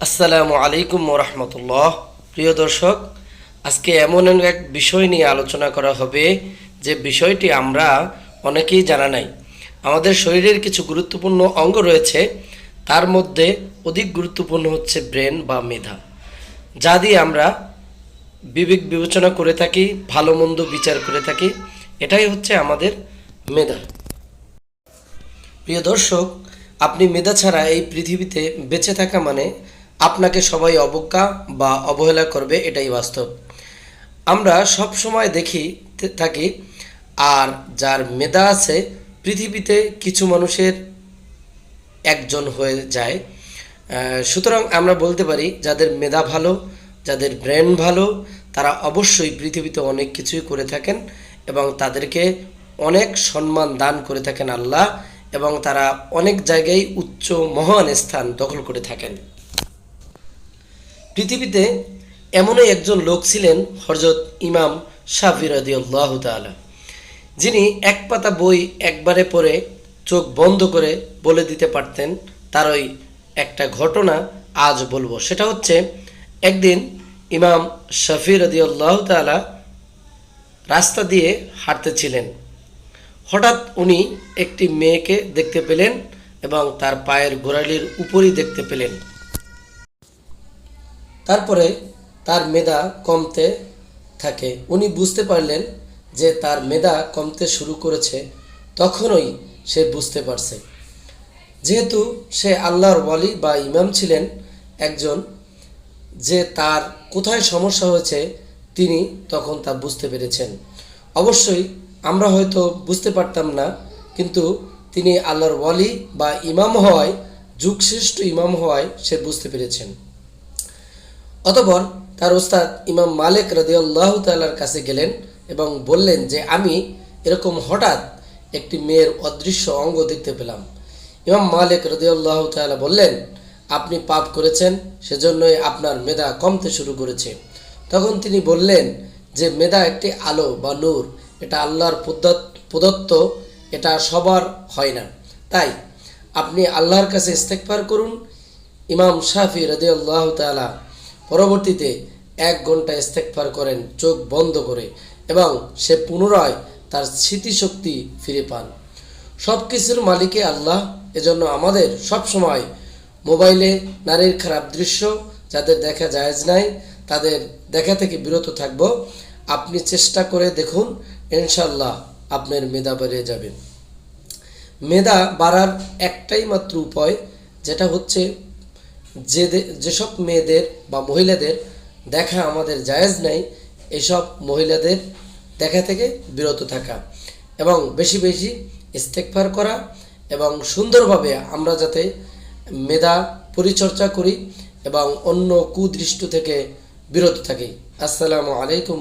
আসসালামু আলাইকুম রহমতুল্লাহ। প্রিয় দর্শক, আজকে এমন এক বিষয় নিয়ে আলোচনা করা হবে যে বিষয়টি আমরা অনেকেই জানা নাই। আমাদের শরীরের কিছু গুরুত্বপূর্ণ অঙ্গ রয়েছে, তার মধ্যে অধিক গুরুত্বপূর্ণ হচ্ছে ব্রেন বা মেধা। যা দিয়ে আমরা বিবেক বিবেচনা করে থাকি, ভালো মন্দ বিচার করে থাকি, এটাই হচ্ছে আমাদের মেধা। প্রিয় দর্শক, আপনি মেধা ছাড়া এই পৃথিবীতে বেঁচে থাকা মানে আপনাকে সবাই অবজ্ঞা বা অবহেলা করবে, এটাই বাস্তব। আমরা সব সময় দেখি থাকি, আর যার মেধা আছে, পৃথিবীতে কিছু মানুষের একজন হয়ে যায়। সুতরাং আমরা বলতে পারি, যাদের মেধা ভালো, যাদের ব্রেন ভালো, তারা অবশ্যই পৃথিবীতে অনেক কিছুই করে থাকেন এবং তাদেরকে অনেক সম্মান দান করে থাকেন আল্লাহ এবং তারা অনেক জায়গায় উচ্চ মহান স্থান দখল করে থাকেন। পৃথিবীতে এমনই একজন লোক ছিলেন হরজত ইমাম শাফি রাদিয়াল্লাহু তাআলা। যিনি এক পাতা বই একবারে পড়ে চোখ বন্ধ করে বলে দিতে পারতেন, তার ওই একটা ঘটনা আজ বলব। সেটা হচ্ছে, একদিন ইমাম শাফি রাদিয়াল্লাহু তাআলা রাস্তা দিয়ে হাঁটতেছিলেন। হঠাৎ উনি একটি মেয়েকে দেখতে পেলেন এবং তার পায়ের গোড়ালির উপরই দেখতে পেলেন। তারপরে তার মেধা কমতে থাকে। উনি বুঝতে পারলেন যে তার মেধা কমতে শুরু করেছে, তখনই সে বুঝতে পারছে। যেহেতু সে আল্লাহর ওয়ালি বা ইমাম ছিলেন একজন, যে তার কোথায় সমস্যা হয়েছে তিনি তখন তা বুঝতে পেরেছেন। অবশ্যই আমরা হয়তো বুঝতে পারতাম না, কিন্তু তিনি আল্লাহর ওয়ালি বা ইমাম হওয়ায়, যুগশ্রেষ্ঠ ইমাম হওয়ায় সে বুঝতে পেরেছেন। অতপর তার ওস্তাদ ইমাম মালিক রদিয়াল্লাহ তাল্লার কাছে গেলেন এবং বললেন যে, আমি এরকম হঠাৎ একটি মেয়ের অদৃশ্য অঙ্গ দেখতে পেলাম। ইমাম মালিক রদিয়াল্লাহ তাল্লাহ বললেন, আপনি পাপ করেছেন, সেজন্যই আপনার মেধা কমতে শুরু করেছে। তখন তিনি বললেন যে, মেধা একটি আলো বা নূর, এটা আল্লাহর প্রদত্ত- এটা সবার হয় না। তাই আপনি আল্লাহর কাছে ইস্তেকবার করুন। ইমাম শাফি রদিয়াল্লাহ তালা পরবর্তীতে এক ঘণ্টা ইস্তেকফার করেন, চোখ বন্ধ করে এবং সে পুনরায় তার স্মৃতিশক্তি ফিরে পান। সব কিছুর মালিকে আল্লাহ, এজন্য আমাদের সব সময় মোবাইলে নারীর খারাপ দৃশ্য যাদের দেখা জায়েজ নাই, তাদের দেখা থেকে বিরত থাকব। আপনি চেষ্টা করে দেখুন ইনশাল্লাহ আপনার মেধা বেড়ে যাবে। মেধা বাড়ার একটাই মাত্র উপায়, যেটা হচ্ছে যে যেসব মেয়েদের বা মহিলাদের দেখা আমাদের জায়েজ নেই, এসব মহিলাদের দেখা থেকে বিরত থাকা এবং বেশি বেশি ইস্তেকফার করা এবং সুন্দরভাবে আমরা যাতে মেধা পরিচর্যা করি এবং অন্য কুদৃষ্ট থেকে বিরত থাকি। আসসালামু আলাইকুম